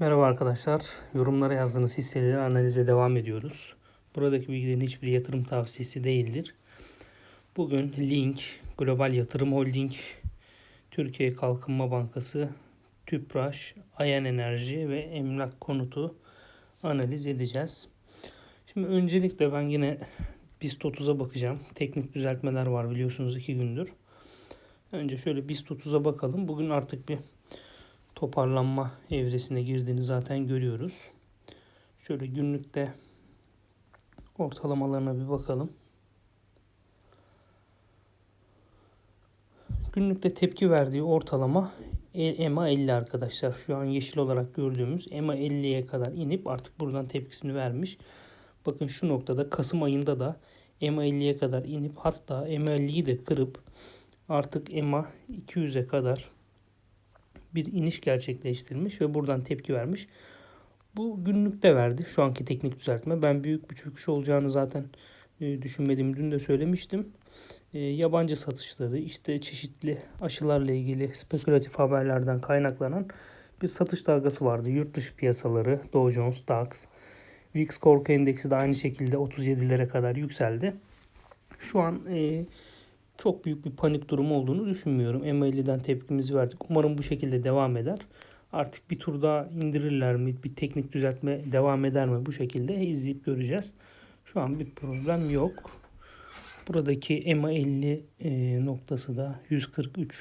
Merhaba arkadaşlar. Yorumlara yazdığınız hisseleri analize devam ediyoruz. Buradaki bilgilerin hiçbir yatırım tavsiyesi değildir. Bugün Link, Global Yatırım Holding, Türkiye Kalkınma Bankası, Tüpraş, Ayan Enerji ve Emlak Konutu analiz edeceğiz. Şimdi öncelikle ben yine BIST 30'a bakacağım. Teknik düzeltmeler var biliyorsunuz iki gündür. Önce şöyle BIST 30'a bakalım. Bugün artık bir toparlanma evresine girdiğini zaten görüyoruz. Şöyle günlükte ortalamalarına bir bakalım. Günlükte tepki verdiği ortalama EMA 50 arkadaşlar. Şu an yeşil olarak gördüğümüz EMA 50'ye kadar inip artık buradan tepkisini vermiş. Bakın şu noktada Kasım ayında da EMA 50'ye kadar inip hatta EMA 50'yi de kırıp artık EMA 200'e kadar bir iniş gerçekleştirmiş ve buradan tepki vermiş. Bu günlükte verdi şu anki teknik düzeltme. Ben büyük bir çöküş olacağını zaten e, düşünmediğimi dün de söylemiştim. E, yabancı satışları işte çeşitli aşılarla ilgili spekülatif haberlerden kaynaklanan bir satış dalgası vardı. Yurt dışı piyasaları Dow Jones, DAX, VIX korku endeksi de aynı şekilde 37'lere kadar yükseldi. Şu an e, çok büyük bir panik durumu olduğunu düşünmüyorum. M50'den tepkimizi verdik. Umarım bu şekilde devam eder. Artık bir tur daha indirirler mi? Bir teknik düzeltme devam eder mi? Bu şekilde izleyip göreceğiz. Şu an bir problem yok. Buradaki EMA 50 e, noktası da 143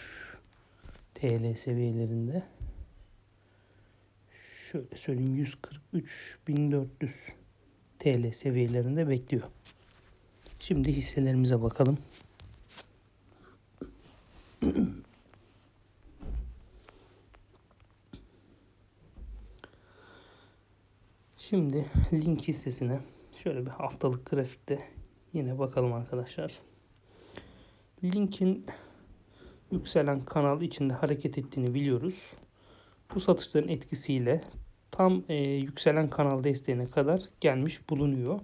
TL seviyelerinde. Şöyle söyleyeyim 143 1400 TL seviyelerinde bekliyor. Şimdi hisselerimize bakalım. Şimdi link hissesine şöyle bir haftalık grafikte yine bakalım arkadaşlar. Linkin yükselen kanal içinde hareket ettiğini biliyoruz. Bu satışların etkisiyle tam e, yükselen kanal desteğine kadar gelmiş bulunuyor.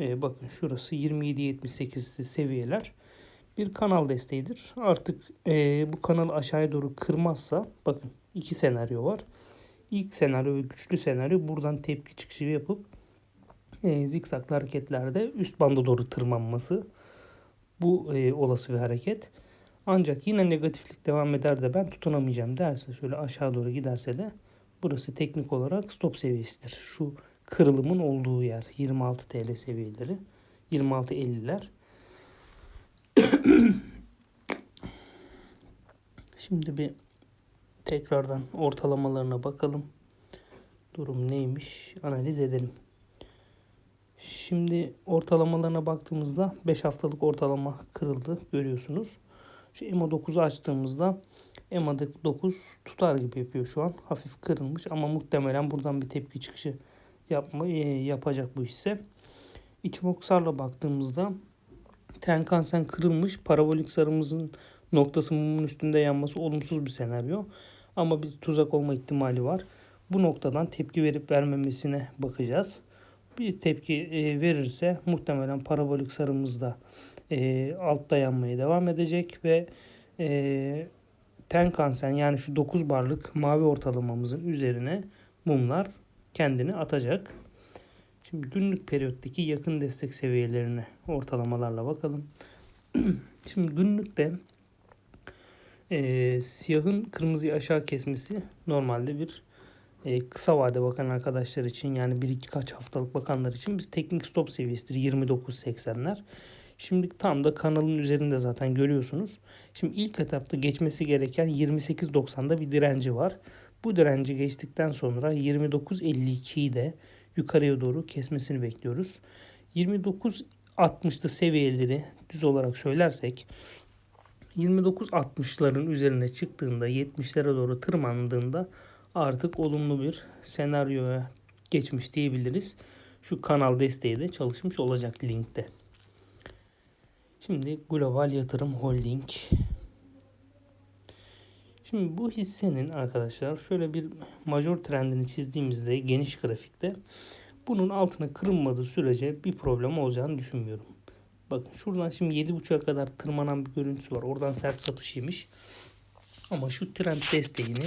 E, bakın şurası 27.78 seviyeler bir kanal desteğidir. Artık e, bu kanalı aşağıya doğru kırmazsa bakın iki senaryo var. İlk senaryo ve güçlü senaryo buradan tepki çıkışı yapıp e, zikzaklı hareketlerde üst banda doğru tırmanması. Bu e, olası bir hareket. Ancak yine negatiflik devam eder de ben tutunamayacağım derse şöyle aşağı doğru giderse de burası teknik olarak stop seviyesidir. Şu kırılımın olduğu yer 26 TL seviyeleri 26.50'ler. Şimdi bir tekrardan ortalamalarına bakalım. Durum neymiş analiz edelim. Şimdi ortalamalarına baktığımızda 5 haftalık ortalama kırıldı görüyorsunuz. Şu EMA 9'u açtığımızda EMA 9 tutar gibi yapıyor şu an. Hafif kırılmış ama muhtemelen buradan bir tepki çıkışı yapma, e, yapacak bu hisse. İçimoksarla baktığımızda Tenkan-sen kırılmış. Parabolik sarımızın noktası mumun üstünde yanması olumsuz bir senaryo. Ama bir tuzak olma ihtimali var. Bu noktadan tepki verip vermemesine bakacağız. Bir tepki e, verirse muhtemelen parabolik sarımız da e, altta yanmaya devam edecek ve e, Tenkan-sen yani şu 9 barlık mavi ortalamamızın üzerine mumlar kendini atacak. Şimdi günlük periyottaki yakın destek seviyelerine ortalamalarla bakalım. Şimdi günlükte e, siyahın kırmızıyı aşağı kesmesi normalde bir e, kısa vade bakan arkadaşlar için yani bir iki kaç haftalık bakanlar için biz teknik stop seviyesidir 29.80'ler. Şimdi tam da kanalın üzerinde zaten görüyorsunuz. Şimdi ilk etapta geçmesi gereken 28.90'da bir direnci var. Bu direnci geçtikten sonra 29.52'yi de yukarıya doğru kesmesini bekliyoruz. 29.60'lı seviyeleri düz olarak söylersek 29.60'ların üzerine çıktığında 70'lere doğru tırmandığında artık olumlu bir senaryoya geçmiş diyebiliriz. Şu kanal desteği de çalışmış olacak linkte. Şimdi Global Yatırım Holding Şimdi bu hissenin arkadaşlar şöyle bir major trendini çizdiğimizde geniş grafikte bunun altına kırılmadığı sürece bir problem olacağını düşünmüyorum. Bakın şuradan şimdi 7.5'a kadar tırmanan bir görüntüsü var. Oradan sert satış yemiş. Ama şu trend desteğini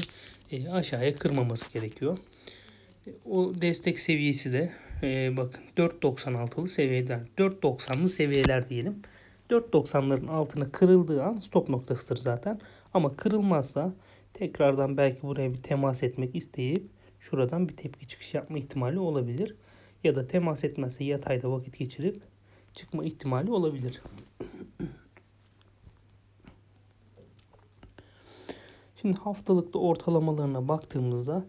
e, aşağıya kırmaması gerekiyor. O destek seviyesi de e, bakın 4.96'lı seviyeler. 4.90'lı seviyeler diyelim. 4.90'ların altına kırıldığı an stop noktasıdır zaten. Ama kırılmazsa tekrardan belki buraya bir temas etmek isteyip şuradan bir tepki çıkış yapma ihtimali olabilir. Ya da temas etmezse yatayda vakit geçirip çıkma ihtimali olabilir. Şimdi haftalıkta ortalamalarına baktığımızda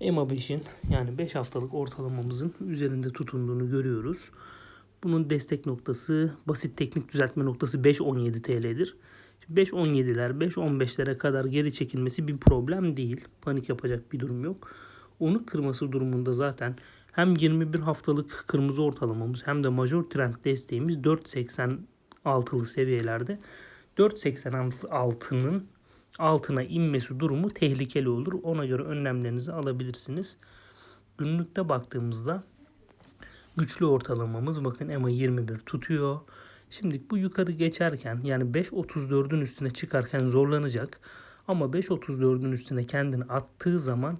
EMA 5'in yani 5 haftalık ortalamamızın üzerinde tutunduğunu görüyoruz. Bunun destek noktası, basit teknik düzeltme noktası 5.17 TL'dir. 5.17'ler, 5.15'lere kadar geri çekilmesi bir problem değil. Panik yapacak bir durum yok. Onu kırması durumunda zaten hem 21 haftalık kırmızı ortalamamız hem de major trend desteğimiz 4.86'lı seviyelerde. 4.86'nın altına inmesi durumu tehlikeli olur. Ona göre önlemlerinizi alabilirsiniz. Günlükte baktığımızda güçlü ortalamamız bakın EMA 21 tutuyor. Şimdi bu yukarı geçerken yani 5.34'ün üstüne çıkarken zorlanacak. Ama 5.34'ün üstüne kendini attığı zaman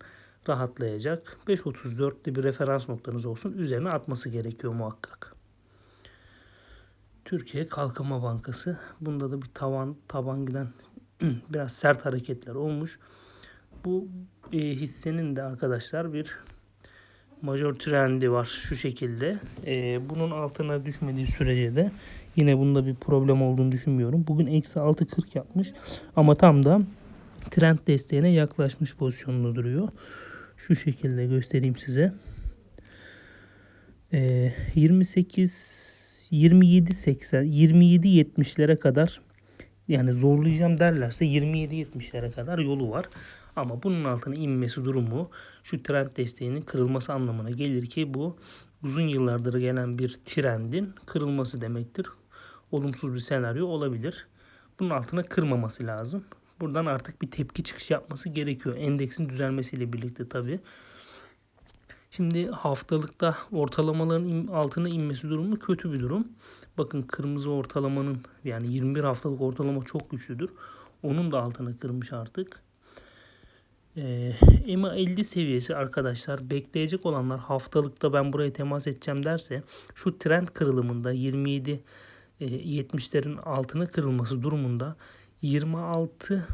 rahatlayacak. 5.34'te bir referans noktanız olsun. Üzerine atması gerekiyor muhakkak. Türkiye Kalkınma Bankası. Bunda da bir tavan taban giden biraz sert hareketler olmuş. Bu e, hissenin de arkadaşlar bir major trendi var şu şekilde. E, bunun altına düşmediği sürece de yine bunda bir problem olduğunu düşünmüyorum. Bugün eksi 6.40 yapmış ama tam da trend desteğine yaklaşmış pozisyonunda duruyor. Şu şekilde göstereyim size. E, 28 27 80 27 70'lere kadar yani zorlayacağım derlerse 27-70'lere kadar yolu var. Ama bunun altına inmesi durumu şu trend desteğinin kırılması anlamına gelir ki bu uzun yıllardır gelen bir trendin kırılması demektir. Olumsuz bir senaryo olabilir. Bunun altına kırmaması lazım. Buradan artık bir tepki çıkışı yapması gerekiyor. Endeksin düzelmesiyle birlikte tabii. Şimdi haftalıkta ortalamaların altına inmesi durumu kötü bir durum. Bakın kırmızı ortalamanın yani 21 haftalık ortalama çok güçlüdür. Onun da altına kırmış artık. Ee, EMA 50 seviyesi arkadaşlar bekleyecek olanlar haftalıkta ben buraya temas edeceğim derse şu trend kırılımında 27 e, 70'lerin altına kırılması durumunda 26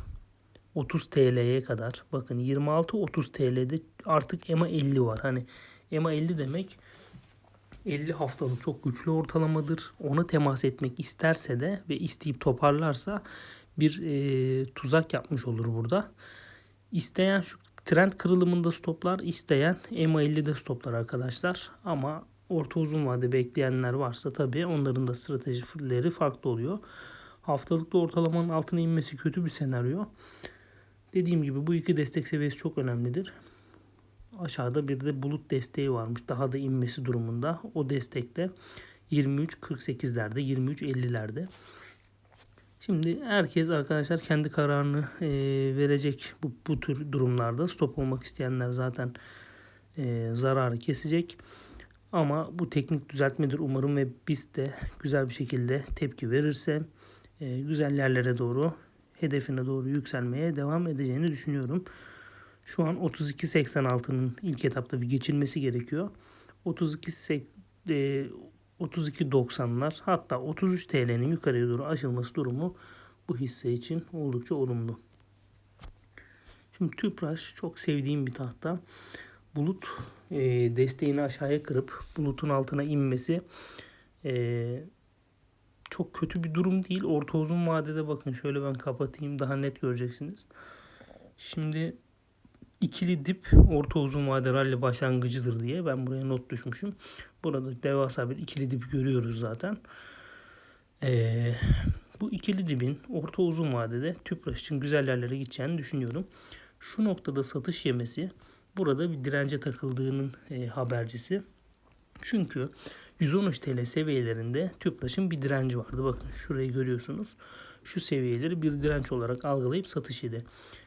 30 TL'ye kadar bakın 26-30 TL'de artık EMA 50 var. Hani EMA 50 demek 50 haftalık çok güçlü ortalamadır. Ona temas etmek isterse de ve isteyip toparlarsa bir e, tuzak yapmış olur burada. İsteyen şu trend kırılımında stoplar, isteyen EMA 50'de stoplar arkadaşlar. Ama orta uzun vade bekleyenler varsa tabii onların da stratejileri farklı oluyor. Haftalıkta ortalamanın altına inmesi kötü bir senaryo. Dediğim gibi bu iki destek seviyesi çok önemlidir. Aşağıda bir de bulut desteği varmış. Daha da inmesi durumunda. O destekte 23.48'lerde, 23.50'lerde. Şimdi herkes arkadaşlar kendi kararını e, verecek bu, bu tür durumlarda. Stop olmak isteyenler zaten e, zararı kesecek. Ama bu teknik düzeltmedir umarım ve biz de güzel bir şekilde tepki verirse e, güzel yerlere doğru hedefine doğru yükselmeye devam edeceğini düşünüyorum. Şu an 32.86'nın ilk etapta bir geçilmesi gerekiyor. 32 e, 32.90'lar hatta 33 TL'nin yukarıya doğru aşılması durumu bu hisse için oldukça olumlu. Şimdi Tüpraş çok sevdiğim bir tahta. Bulut e, desteğini aşağıya kırıp bulutun altına inmesi e, çok kötü bir durum değil. Orta uzun vadede bakın şöyle ben kapatayım daha net göreceksiniz. Şimdi ikili dip orta uzun vade rally başlangıcıdır diye ben buraya not düşmüşüm. Burada devasa bir ikili dip görüyoruz zaten. Ee, bu ikili dibin orta uzun vadede tüpraş için güzel yerlere gideceğini düşünüyorum. Şu noktada satış yemesi burada bir dirence takıldığının e, habercisi. Çünkü 113 TL seviyelerinde tüpraşın bir direnci vardı. Bakın şurayı görüyorsunuz. Şu seviyeleri bir direnç olarak algılayıp satış yedi.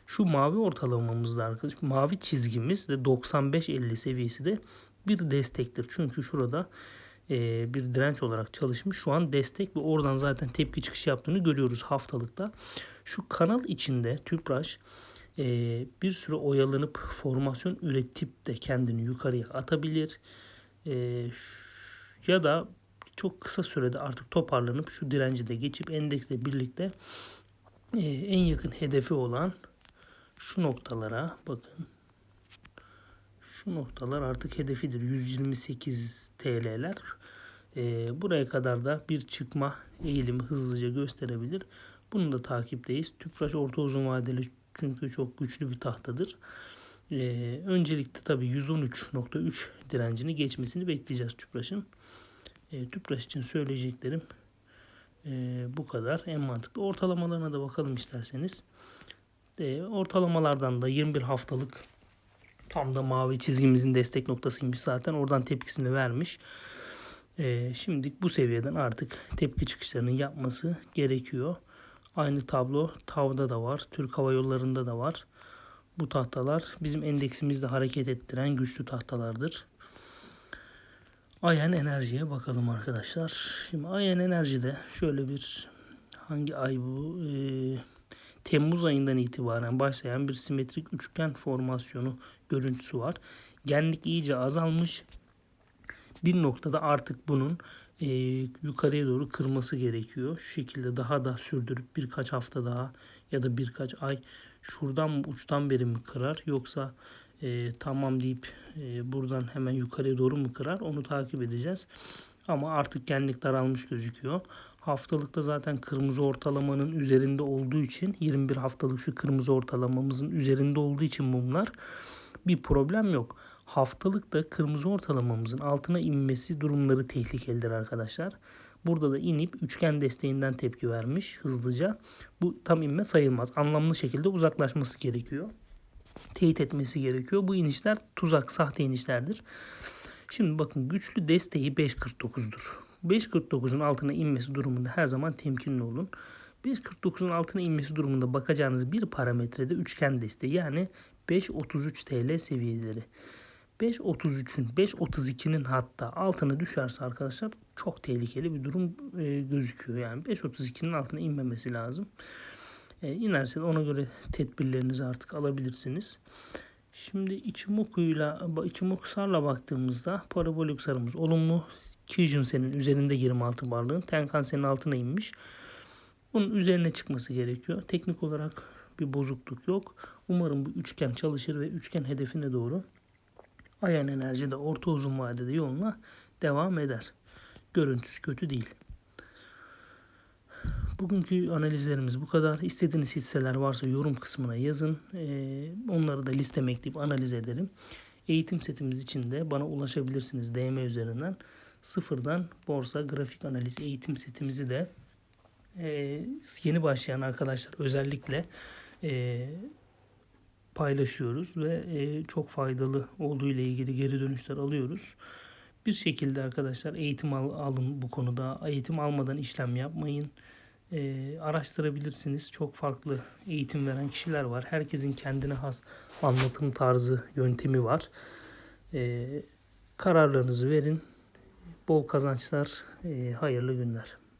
Şu mavi ortalamamızda arkadaş mavi çizgimiz de 95-50 seviyesi de bir destektir. Çünkü şurada e, bir direnç olarak çalışmış. Şu an destek ve oradan zaten tepki çıkışı yaptığını görüyoruz haftalıkta. Şu kanal içinde Tüpraş e, bir süre oyalanıp formasyon üretip de kendini yukarıya atabilir. E, ş- ya da çok kısa sürede artık toparlanıp şu direnci de geçip endeksle birlikte e, en yakın hedefi olan şu noktalara bakın. Şu noktalar artık hedefidir. 128 TL'ler. E, buraya kadar da bir çıkma eğilimi hızlıca gösterebilir. Bunu da takipteyiz. Tüpraş orta uzun vadeli çünkü çok güçlü bir tahtadır. Ee, öncelikle tabii 113.3 direncini geçmesini bekleyeceğiz Tüpraş'ın. Ee, Tüpraş için söyleyeceklerim ee, bu kadar. En mantıklı ortalamalarına da bakalım isterseniz. Ee, ortalamalardan da 21 haftalık tam da mavi çizgimizin destek noktasıymış zaten. Oradan tepkisini vermiş. Ee, şimdi bu seviyeden artık tepki çıkışlarının yapması gerekiyor. Aynı tablo TAV'da da var. Türk Hava Yolları'nda da var. Bu tahtalar bizim endeksimizde hareket ettiren güçlü tahtalardır. Ayen Enerji'ye bakalım arkadaşlar. Şimdi Ayen Enerji'de şöyle bir hangi ay bu? Ee, Temmuz ayından itibaren başlayan bir simetrik üçgen formasyonu görüntüsü var. Genlik iyice azalmış. Bir noktada artık bunun e, yukarıya doğru kırması gerekiyor. Şu şekilde daha da sürdürüp birkaç hafta daha ya da birkaç ay şuradan uçtan beri mi kırar yoksa e, tamam deyip e, buradan hemen yukarıya doğru mu kırar onu takip edeceğiz. Ama artık genlik daralmış gözüküyor. Haftalıkta zaten kırmızı ortalamanın üzerinde olduğu için 21 haftalık şu kırmızı ortalamamızın üzerinde olduğu için mumlar bir problem yok. Haftalık da kırmızı ortalamamızın altına inmesi durumları tehlikelidir arkadaşlar. Burada da inip üçgen desteğinden tepki vermiş hızlıca. Bu tam inme sayılmaz. Anlamlı şekilde uzaklaşması gerekiyor. Teyit etmesi gerekiyor. Bu inişler tuzak, sahte inişlerdir. Şimdi bakın güçlü desteği 5.49'dur. 5.49'un altına inmesi durumunda her zaman temkinli olun. 5.49'un altına inmesi durumunda bakacağınız bir parametrede üçgen desteği yani 5.33 TL seviyeleri. 5.33'ün 5.32'nin hatta altına düşerse arkadaşlar çok tehlikeli bir durum e, gözüküyor. Yani 5.32'nin altına inmemesi lazım. E, inerse de ona göre tedbirlerinizi artık alabilirsiniz. Şimdi Ichimoku'yla Ichimoku-sarla baktığımızda parabolik sarımız olumlu. Kijun-sen'in üzerinde 26 varlığın Tenkan-sen'in altına inmiş. Bunun üzerine çıkması gerekiyor. Teknik olarak bir bozukluk yok. Umarım bu üçgen çalışır ve üçgen hedefine doğru Ayan Enerji de orta uzun vadede yoluna devam eder. Görüntüsü kötü değil. Bugünkü analizlerimiz bu kadar. İstediğiniz hisseler varsa yorum kısmına yazın. Ee, onları da listeme ekleyip analiz ederim. Eğitim setimiz için de bana ulaşabilirsiniz DM üzerinden. Sıfırdan borsa grafik analiz eğitim setimizi de e, yeni başlayan arkadaşlar özellikle e, paylaşıyoruz ve e, çok faydalı olduğu ile ilgili geri dönüşler alıyoruz. Bir şekilde arkadaşlar eğitim al, alın bu konuda. Eğitim almadan işlem yapmayın. E, araştırabilirsiniz. Çok farklı eğitim veren kişiler var. Herkesin kendine has anlatım tarzı, yöntemi var. E, kararlarınızı verin. Bol kazançlar, e, hayırlı günler.